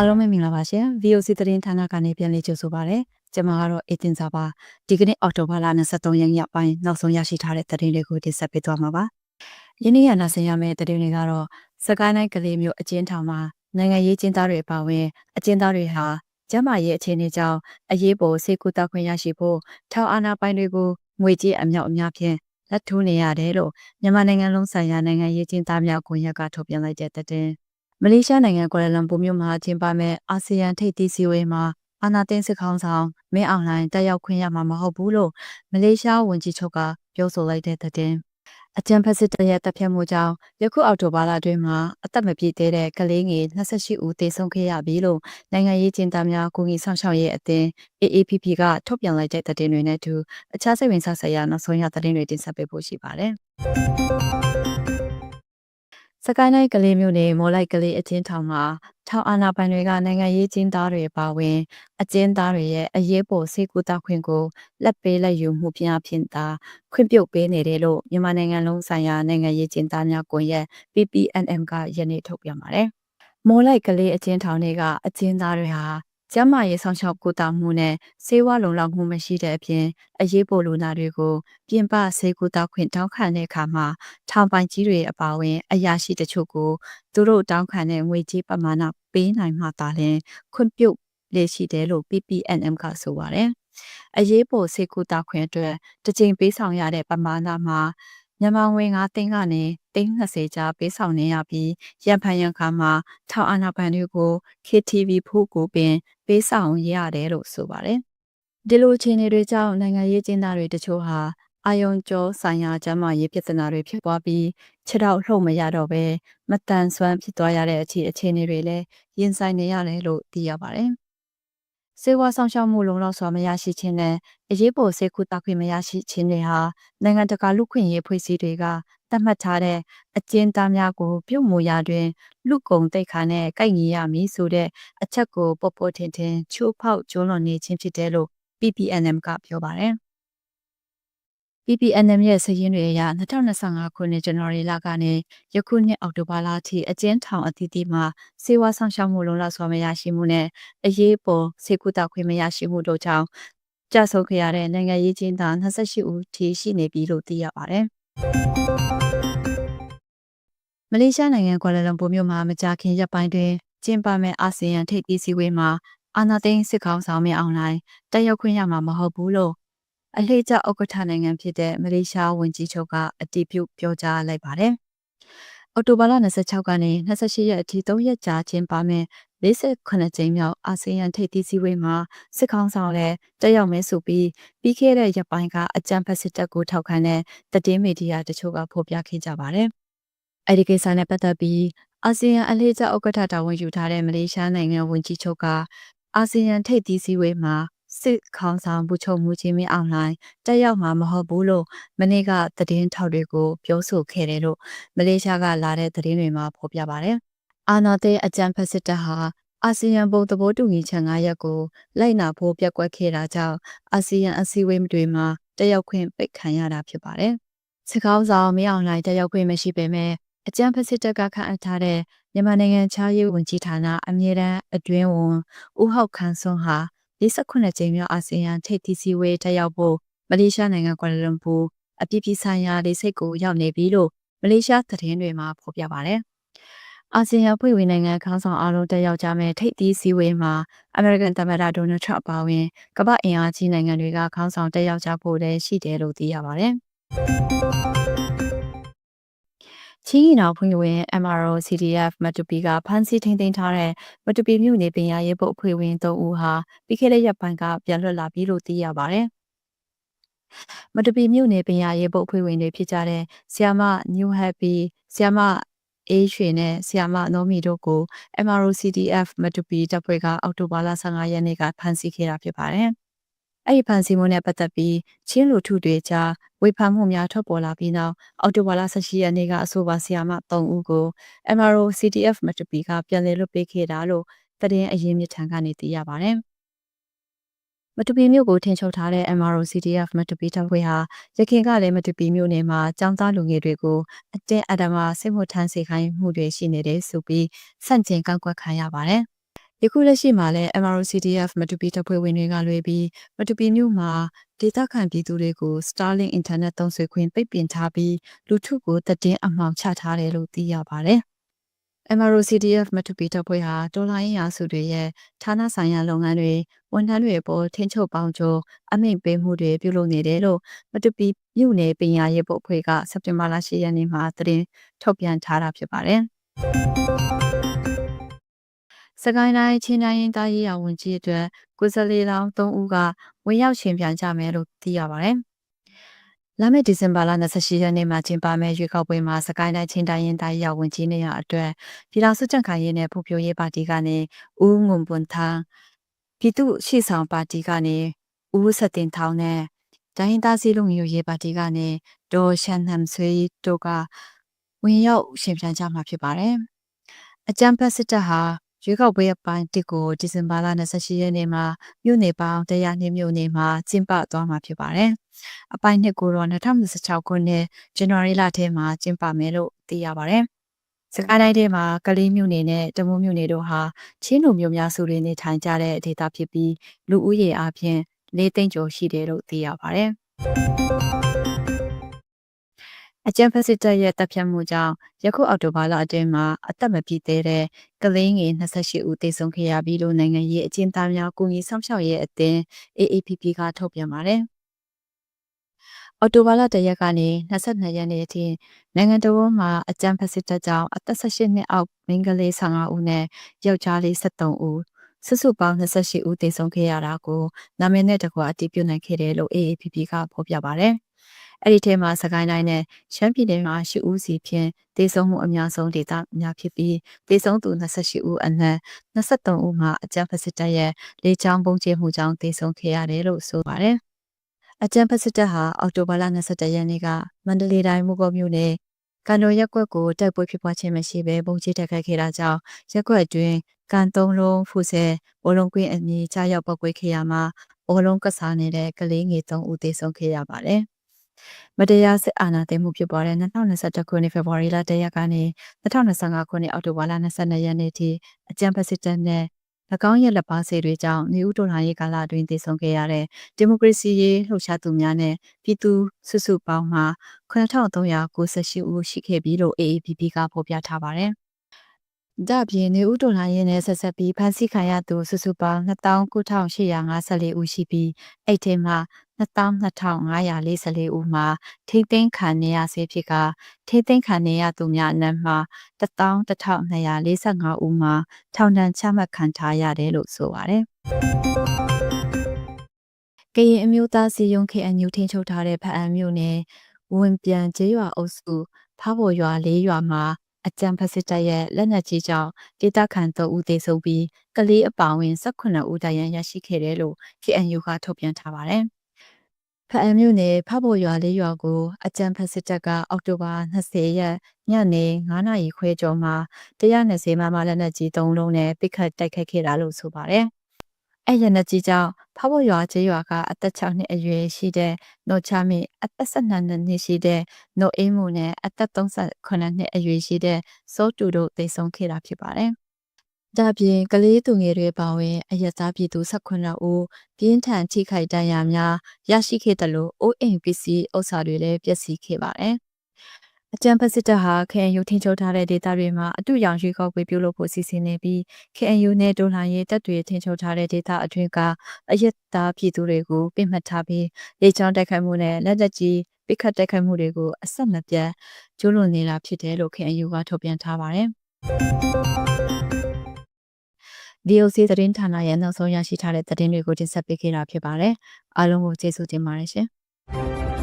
အားလုံးပဲမင်္ဂလာပါရှင် VOC သတင်းဌာနကနေပြန်လည်ကြိုဆိုပါရစေကျွန်မကတော့အေတင်စာပါဒီကနေ့အော်တိုဘာလ23ရက်နေ့ပိုင်းနောက်ဆုံးရရှိထားတဲ့သတင်းတွေကိုတင်ဆက်ပေးသွားမှာပါယနေ့ရနာဆင်ရမယ့်သတင်းတွေကတော့စကိုင်းတိုင်းကလေးမျိုးအကျဉ်းထောင်မှာနိုင်ငံရေးကျင်းသားတွေအပါအဝင်အကျဉ်းသားတွေဟာကျန်းမာရေးအခြေအနေကြောင့်အရေးပေါ်ဆေးကုသခွင့်ရရှိဖို့ထောင်အာဏာပိုင်တွေကိုငွေကြေးအမြောက်အများဖြင့်လက်ထိုးနေရတယ်လို့မြန်မာနိုင်ငံလုံးဆိုင်ရာနိုင်ငံရေးကျင်းသားများကွန်ရက်ကထုတ်ပြန်လိုက်တဲ့သတင်း မလေးရှားနိုင်ငံကွာလာလမ်ပူမြို့မှာကျင်းပမဲ့အာဆီယံထိပ်သီးစည်းဝေးမှာအာနာသိန်းစစ်ခေါင်းဆောင်မင်းအောင်လှိုင်တက်ရောက်ခွင့်ရမှာမဟုတ်ဘူးလို့မလေးရှားဝန်ကြီးချုပ်ကပြောဆိုလိုက်တဲ့တဲ့။အကြံဖက်စစ်တရဲ့တပ်ဖြတ်မှုကြောင့်ယခုအောက်တိုဘာလအတွင်းမှာအသက်မပြည့်သေးတဲ့ကလေးငယ်28ဦးသေဆုံးခဲ့ရပြီလို့နိုင်ငံရေးကျင်းသားများကူညီဆောင်ရှောက်ရေးအသင်း AAPP ကထုတ်ပြန်လိုက်တဲ့တဲ့တွေနဲ့အတူအခြားစိတ်ဝင်စားစရာနောက်ဆုံးရတဲ့တွေတင်ဆက်ပေးဖို့ရှိပါတယ်။ စကိုင်းတိုင်းကလေးမျိုးနယ်မော်လိုက်ကလေးအချင်းထောင်မှာထောင်အာဏာပိုင်တွေကနိုင်ငံရေးကျင်းသားတွေပါဝင်အကျဉ်းသားတွေရဲ့အရေးပေါ်စေကူတာခွင့်ကိုလက်ပေးလက်ယူမှုပြဖြင့်သာခွင့်ပြုတ်ပေးနေတယ်လို့မြန်မာနိုင်ငံလုံးဆိုင်ရာနိုင်ငံရေးကျင်းသားများကွန်ရက် PPNM ကယနေ့ထုတ်ပြန်ပါတယ်။မော်လိုက်ကလေးအကျဉ်းထောင်တွေကအကျဉ်းသားတွေဟာ ကျန်းမာရေးဆောင်ရှောက်ကုသမှုနဲ့ဆေးဝါးလုံလောက်မှုမရှိတဲ့အပြင်အရေးပေါ်လူနာတွေကိုပြင်ပဆေးကုသခွင့်တောင်းခံတဲ့အခါမှာထောင်ပိုင်ကြီးတွေအပါအဝင် အရာရှိတချို့ကိုသူတို့တောင်းခံတဲ့ငွေကြေးပမာဏပေးနိုင်မှသာလျှင်ခွင့်ပြုလေရှိတယ်လို့ PPNM ကဆိုပါတယ်။အရေးပေါ်ဆေးကုသခွင့်အတွက်တစ်ကြိမ်ပေးဆောင်ရတဲ့ပမာဏမှာ မြန်မာငွေ9သိန်းကနေ320ကြားပေးဆောင်နေရပြီးရန်ဖန်ရန်ခါမှာထောင်အာဏာပိုင်တွေကို KTV ဖို့ကိုပင်ပေးဆောင်ရတယ်လို့ဆိုပါတယ်။ဒီလိုအခြေအနေတွေကြောင့်နိုင်ငံရေးကျင်းသားတွေတချို့ဟာအာယုံကျော်ဆိုင်ရာကျန်းမာရေးပြဿနာတွေဖြစ်ပွားပြီးခြေထောက်လှုပ်မရတော့ဘဲမတန်ဆွမ်းဖြစ်သွားရတဲ့အခြေအခြေအနေတွေလည်းရင်ဆိုင်နေရတယ်လို့သိရပါတယ်။ စေဝါဆောင်ရှောက်မှုလုံလောက်စွာမရရှိခြင်းနဲ့အရေးပေါ်ဆေးကုသခွင့်မရရှိခြင်းတွေဟာနိုင်ငံတကာလူခွင့်ရေးဖွဲ့စည်းတွေကသတ်မှတ်ထားတဲ့အကျဉ်းသားများကို ပြုမှုရာတွင် လူကုံတိတ်ခါနဲ့ကိုက်ညီရမည်ဆိုတဲ့အချက်ကိုပေါ်ပေါ်ထင်ထင်ချိုးဖောက်ကျွလွန်နေခြင်းဖြစ်တယ်လို့ PPNM ကပြောပါတယ်။ PPNM ရဲ့စည်ရင်းတွေအရ2025ခုနှစ်ဇန်နဝါရီလကနေယခုနှစ်အောက်တိုဘာလအထိအကျဉ်းထောင်အသီးသီးမှာစေဝါဆောင်ရှောက်မှုလုံလောက်စွာမရရှိမှုနဲ့အရေးပေါ်စေကုသခွင့်မရရှိမှုတို့ကြောင့်ကြဆုံးခဲ့ရတဲ့နိုင်ငံရေးကျင်းသား28ဦးထိရှိနေပြီလို့သိရပါတယ်။မလေးရှားနိုင်ငံကွာလာလမ်ပူမြို့မှာမကြာခင်ရက်ပိုင်းတွင်ကျင်းပမဲ့အာဆီယံထိပ်သီးစည်းဝေးမှာအာနာသိန်းစစ်ကောင်ဆောင်မြအောင်လိုင်းတက်ရောက်ခွင့်ရမှာမဟုတ်ဘူးလို့ အလှည့်ကျဥက္ကဋ္ဌနိုင်ငံဖြစ်တဲ့မလေးရှားဝန်ကြီးချုပ်ကအတည်ပြုပြောကြားလိုက်ပါတယ်။အော်တိုဘာလ26ကနေ28ရက်အထိ3ရက်ကြာကျင်းပမယ့်48ကြိမ်မြောက်အာဆီယံထိပ်သီးစည်းဝေးမှာစစ်ကောင်ဆောင်လည်းတက်ရောက်မယ်ဆိုပြီးပြီးခဲ့တဲ့ရက်ပိုင်းကအကြံဖက်စစ်တပ်ကိုထောက်ခံတဲ့သတင်းမီဒီယာတချို့ကဖော်ပြခဲ့ကြပါတယ်။အဲဒီကိစ္စနဲ့ပတ်သက်ပြီးအာဆီယံအလှည့်ကျဥက္ကဋ္ဌတာဝန်ယူထားတဲ့မလေးရှားနိုင်ငံဝန်ကြီးချုပ်ကအာဆီယံထိပ်သီးစည်းဝေးမှာ စစ်ခေါင်းဆောင်ဘူချုပ်မှုချင်းမင်းအောင်လှိုင်တက်ရောက်မှာမဟုတ်ဘူးလို့မနေ့ကသတင်းထောက်တွေကိုပြောဆိုခဲ့တယ်လို့မလေးရှားကလာတဲ့သတင်းတွေမှာဖော်ပြပါတယ်။အာနာသိအကြံဖက်စစ်တပ်ဟာအာဆီယံဘုံသဘောတူညီချက်၅ရပ်ကိုလိုက်နာဖို့ပြက်ကွက်ခဲ့တာကြောင့်အာဆီယံအစည်းအဝေးတွေမှာတက်ရောက်ခွင့်ပိတ်ခံရတာဖြစ်ပါတယ်။စစ်ကောင်းဆောင်မင်းအောင်လှိုင်တက်ရောက်ခွင့်မရှိပေမဲ့အကြံဖက်စစ်တပ်ကခန့်အပ်ထားတဲ့မြန်မာနိုင်ငံခြားရေးဝန်ကြီးဌာနအမြဲတမ်းအတွင်းဝန်ဦးဟောက်ခန်းစွန်းဟာ 48ကြိမ်မြောက်အာဆီယံထိပ်သီးစည်းဝေးတက်ရောက်ဖို့မလေးရှားနိုင်ငံကွာလာလမ်ပူအပြည်ပြည်ဆိုင်ရာလေဆိပ်ကိုရောက်နေပြီလို့မလေးရှားသတင်းတွေမှာဖော်ပြပါတယ်။အာဆီယံဖွဲ့ဝင်နိုင်ငံခေါင်းဆောင်အားလုံးတက်ရောက်ကြမယ့်ထိပ်သီးစည်းဝေးမှာအမေရိကန်သမ္မတဒေါ်နယ်ထရန့်အပါအဝင်ကမ္ဘာအင်အားကြီးနိုင်ငံတွေကခေါင်းဆောင်တက်ရောက်ကြဖို့လည်းရှိတယ်လို့သိရပါတယ်။ ချင်းရီနောင်ဖွင့်ဝင် MRO CDF မတူပီကဖမ်းဆီးထိန်းသိမ်းထားတဲ့မတူပီမြို့နယ်ပင်ရရဲဘုတ်အဖွဲ့ဝင်၃ဦးဟာပြီးခဲ့တဲ့ရက်ပိုင်းကပြန်လွတ်လာပြီလို့သိရပါတယ်။မတူပီမြို့နယ်ပင်ရရဲဘုတ်အဖွဲ့ဝင်တွေဖြစ်ကြတဲ့ဆီယာမ New Happy ဆီယာမအေးရွှေနဲ့ဆီယာမနောမီတို့ကို MRO CDF မတူပီတပ်ဖွဲ့ကအောက်တိုဘာလ15ရက်နေ့ကဖမ်းဆီးခဲ့တာဖြစ်ပါတယ်။ အဲ့ဒီဖန်ဆီးမှုနဲ့ပတ်သက်ပြီးချင်းလူထုတွေကြားဝေဖန်မှုများထွက်ပေါ်လာပြီးနောက်အော်တိုဘာလ18ရက်နေ့ကအဆိုပါဆီယာမ3ဦးကို MRO CTF မတပီကပြန်လည်လွတ်ပေးခဲ့တာလို့သတင်းအရင်းမြစ်ထံကနေသိရပါတယ်။မတူပီမြို့ကိုထင်ချုပ်ထားတဲ့ MRO CTF မတူပီတပ်ဖွဲ့ဟာရခိုင်ကလည်းမတူပီမြို့နယ်မှာចောင်းသားလူငယ်တွေကိုအတင်းအဓမ္မစစ်မှုထမ်းစေခိုင်းမှုတွေရှိနေတယ်ဆိုပြီးစန့်ကျင်ကန့်ကွက်ခံရပါတယ်။ ယခုလက်ရှိမှာလည်း MRCDF မတူပီတပ်ဖွဲ့ဝင်တွေကလွဲပြီးမတူပီမြို့မှာဒေသခံပြည်သူတွေကို Starlink Internet သုံးစွဲခွင့်ပိတ်ပင်ထားပြီးလူထုကိုတည်င်းအမှောင်ချထားတယ်လို့သိရပါတယ်။ MRCDF မတူပီတပ်ဖွဲ့ဟာဒေါ်လာရင်းရာစုတွေရဲ့ဌာနဆိုင်ရာလုပ်ငန်းတွေဝန်ထမ်းတွေအပေါ်ထင်းချုပ်ပေါင်းချိုအမိန့်ပေးမှုတွေပြုလုပ်နေတယ်လို့မတူပီမြို့နယ်ပညာရေးဘုတ်အဖွဲ့ကစက်တင်ဘာလ10ရက်နေ့မှာသတင်းထုတ်ပြန်ထားတာဖြစ်ပါတယ်။ စကိုင်းတိုင်းချင်းတိုင်းရင်းသားရေးရာဝန်ကြီးအတွက်ကိုယ်စားလှယ်လောင်း3ဦးကဝင်ရောက်ရှင်ပြန်ကြမယ်လို့သိရပါတယ်။လာမယ့်ဒီဇင်ဘာလ28ရက်နေ့မှာကျင်းပမယ့်ရွေးကောက်ပွဲမှာစကိုင်းတိုင်းချင်းတိုင်းရင်းသားရေးရာဝန်ကြီးနေရာအတွက်ပြည်ထောင်စုကြံ့ခိုင်ရေးနဲ့ဖွံ့ဖြိုးရေးပါတီကနေဦးငုံပွန်ထန်းပြည်သူ့ရှေ့ဆောင်ပါတီကနေဦးဆက်တင်ထောင်းနဲ့တိုင်းရင်းသားစည်းလုံးမျိုးရေးပါတီကနေဒေါ်ရှန်နမ်ဆွေတို့ကဝင်ရောက်ရှင်ပြန်ကြမှာဖြစ်ပါတယ်။အကြံဖက်စစ်တပ်ဟာ ရွေးကောက်ပွဲအပိုင်းတစ်ကိုဒီဇင်ဘာလ28ရက်နေ့မှာမြို့နယ်ပေါင်းတရားနှစ်မြို့နယ်မှာကျင်းပသွားမှာဖြစ်ပါတယ်။အပိုင်းနှစ်ကိုတော့2016ခုနှစ်ဇန်နဝါရီလထဲမှာကျင်းပမယ်လို့သိရပါတယ်။စကိုင်းတိုင်းထဲမှာကလေးမြို့နယ်နဲ့တမုံမြို့နယ်တို့ဟာချင်းလူမျိုးများစုတွေနေထိုင်ကြတဲ့ဒေသဖြစ်ပြီးလူဦးရေအပြင်၄သိန်းကျော်ရှိတယ်လို့သိရပါတယ်။ အကြံဖက်စစ်တပ်ရဲ့တပ်ဖြတ်မှုကြောင့်ယခုအောက်တိုဘာလအတွင်းမှာအသက်မပြည့်သေးတဲ့ကလေးငယ်28ဦးသေဆုံးခဲ့ရပြီးလို့နိုင်ငံရေးအကျဉ်းသားများကုညီဆောင်ရှောက်ရေးအသင်း AAPP ကထုတ်ပြန်ပါတယ်။အော်တိုဘာလတရက်ကနေ22ရက်နေ့အထိနိုင်ငံတော်မှာအကြံဖက်စစ်တပ်ကြောင့်အသက်18နှစ်အောက်မိန်းကလေး15ဦးနဲ့ယောက်ျားလေး73ဦး စုစုပေါင်း28ဦးသေဆုံးခဲ့ရတာကိုနာမည်နဲ့တကွာအတည်ပြုနိုင်ခဲ့တယ်လို့ AAPP ကဖော်ပြပါတယ်။အဲ့ဒီထဲမှာစကိုင်းတိုင်းနဲ့ရှမ်းပြည်နယ်မှာ၈ဦးစီဖြင့်တေဆုံးမှုအများဆုံးဒေသများဖြစ်ပြီးတေဆုံးသူ28ဦးအနက်23ဦးမှာအကြမ်းဖက်စစ်တပ်ရဲ့လေကြောင်းပုံကျဲမှုကြောင့်တေဆုံးခဲ့ရတယ်လို့ဆိုပါတယ်။အကြမ်းဖက်စစ်တပ်ဟာအောက်တိုဘာလ22ရက်နေ့ကမန္တလေးတိုင်းမုကောမြို့နယ် ကန်တော်ရက်ကွက်ကိုတိုက်ပွဲဖြစ်ပွားခြင်းမရှိဘဲပုံကျဲတက်ခတ်ခဲ့တာကြောင့်ရက်ကွက်အတွင်းကန်သုံးလုံးဖူဆဲဘောလုံးကွင်းအမည်ကြားရောက်ပောက်ကွဲခဲ့ရမှာဘောလုံးကစားနေတဲ့ကလေးငယ်3ဦးသေဆုံးခဲ့ရပါတယ်။မတရားစစ်အာဏာသိမ်းမှုဖြစ်ပေါ်တဲ့2021ခုနှစ်ဖေဖော်ဝါရီလတရက်ကနေ2025ခုနှစ်အောက်တိုဘာလ22ရက်နေ့ထိအကြံဖက်စစ်တပ်နဲ့၎ င်းရဲ့လက်ပါစေတွေကြောင့်နေဦးတော်လှန်ရေးကာလအတွင်းတည်ဆုံခဲ့ရတဲ့ဒီမိုကရေစီရေးလှုပ်ရှားသူများနဲ့ပြည်သူစုစုပေါင်းမှာ9398ဦးရှိခဲ့ပြီလို့ AAPP ကဖော်ပြထားပါတယ်။ ဒါပြင်နေဦးတော်လှန်ရေးနဲ့ဆက်ဆက်ပြီးဖမ်းဆီးခံရသူစုစုပေါင်း29854ဦးရှိပြီးအဲ့ထဲမှာ22544ဦးမှာထိသိမ်းခံနေရဆဲဖြစ်ကထိသိမ်းခံနေရသူများအနက်မှာ11245ဦးမှာထောင်ဒဏ်ချမှတ်ခံထားရတယ်လို့ဆိုပါတယ်။ကရင်အမျိုးသားစီယုံ KNU ထင်းချုပ်ထားတဲ့ဖအံမြို့နယ်ဝင်ပြန်ကျေးရွာအုပ်စုဖားပေါ်ရွာ၄ရွာမှာ အကြံဖက်စစ်တပ်ရဲ့လက်နက်ကြီးကြောင့်ဒေသခံ3ဦးသေဆုံးပြီးကလေးအပါအဝင်18ဦးဒဏ်ရာရရှိခဲ့တယ်လို့ KNU ကထုတ်ပြန်ထားပါတယ်။ဖအံမြို့နယ်ဖဖို့ရွာလေးရွာကိုအကြံဖက်စစ်တပ်ကအောက်တိုဘာ20ရက်ညနေ9နာရီခွဲကျော်မှာ120မမလက်နက်ကြီး3လုံးနဲ့ပစ်ခတ်တိုက်ခိုက်ခဲ့တာလို့ဆိုပါတယ်။အဲ့ရနကြီးကြောင့် ဖဖို့ရွာကျေးရွာကအသက်6နှစ်အရွယ်ရှိတဲ့နိုချမီအသက်12နှစ်ရှိတဲ့နိုအေးမှုနဲ့အသက်38နှစ်အရွယ်ရှိတဲ့စိုးတူတို့သေဆုံးခဲ့တာဖြစ်ပါတယ်။ဒါပြင်ကလေးသူငယ်တွေပါဝင်အယက်သားပြည်သူ18ဦးပြင်းထန်ထိခိုက်ဒဏ်ရာများရရှိခဲ့တယ်လို့ ONPC ဥစ္စာတွေလည်းပျက်စီးခဲ့ပါတယ်။ အကြံဖက်စစ်တပ်ဟာ KNU ထင်ချုပ်ထားတဲ့ဒေသတွေမှာအတူရောင်ရွေးကောက်ပွဲပြုလုပ်ဖို့စီစဉ်နေပြီး KNU နဲ့ဒိုလာရေးတပ်တွေထင်ချုပ်ထားတဲ့ဒေသအတွင်းကအယက်သားပြည်သူတွေကိုပြစ်မှတ်ထားပြီးလေကြောင်းတိုက်ခိုက်မှုနဲ့လက်သက်ကြီးပိခတ်တိုက်ခိုက်မှုတွေကိုအဆက်မပြတ်ကျူးလွန်နေတာဖြစ်တယ်လို့ KNU ကထုတ်ပြန်ထားပါတယ်။ DOC သတင်းဌာနရဲ့နောက်ဆုံးရရှိထားတဲ့သတင်းတွေကိုတင်ဆက်ပေးခဲ့တာဖြစ်ပါတယ်။အားလုံးကိုကျေးဇူးတင်ပါတယ်ရှင်။